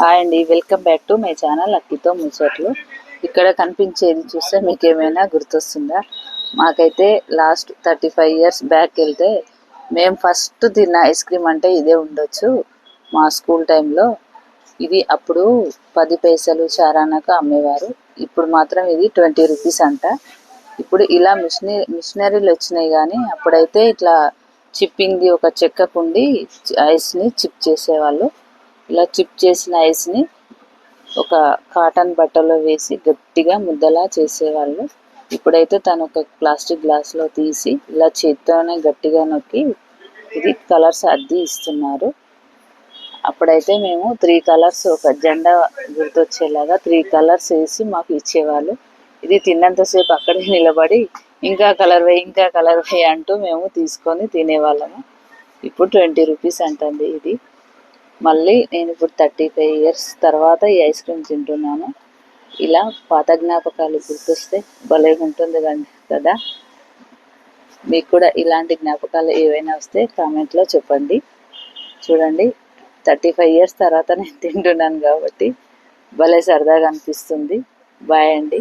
Hi అండి welcome back to my channel అక్కితో ముచ్చట్లు. ఇక్కడ కనిపించేది చూస్తే మీకు ఏమైనా గుర్తొస్తుందా? మాకైతే last thirty five years back వెళ్తే మేము ఫస్ట్ తిన్న ఐస్ క్రీమ్ అంటే ఇదే ఉండొచ్చు మా స్కూల్ టైంలో. ఇది అప్పుడు పది పైసలు చారానక అమ్మేవారు. ఇప్పుడు మాత్రం ఇది ట్వంటీ రూపీస్ అంట. ఇప్పుడు ఇలా మిషనరీ మిషనరీలు వచ్చినాయి కానీ అప్పుడైతే ఇట్లా చిప్పింగ్ది ఒక చెక్కకుండి ఐస్ని చిప్ చేసేవాళ్ళు. ఇలా చిప్ చేసిన ఐస్ని ఒక కాటన్ బట్టలో వేసి గట్టిగా ముద్దలా చేసేవాళ్ళు. ఇప్పుడైతే తను ఒక ప్లాస్టిక్ గ్లాస్లో తీసి ఇలా చేత్తోనే గట్టిగా నొక్కి ఇది కలర్స్ అద్ది ఇస్తున్నారు. అప్పుడైతే మేము త్రీ కలర్స్ ఒక జెండా గుర్తొచ్చేలాగా త్రీ కలర్స్ వేసి మాకు ఇచ్చేవాళ్ళు. ఇది తిన్నంతసేపు అక్కడే నిలబడి ఇంకా కలర్ వేయి ఇంకా కలర్ వేయి అంటూ మేము తీసుకొని తినేవాళ్ళము. ఇప్పుడు ట్వంటీ రూపీస్ అంటుంది ఇది. మళ్ళీ నేను ఇప్పుడు థర్టీ ఫైవ్ ఇయర్స్ తర్వాత ఈ ఐస్ క్రీమ్ తింటున్నాను. ఇలా పాత జ్ఞాపకాలు గుర్తొస్తే భలే ఉంటుంది కదా మీకు కూడా ఇలాంటి జ్ఞాపకాలు ఏవైనా వస్తే కామెంట్లో చెప్పండి. చూడండి థర్టీ ఫైవ్ ఇయర్స్ తర్వాత నేను తింటున్నాను కాబట్టి భలే సరదాగా అనిపిస్తుంది. బాయ్ అండి.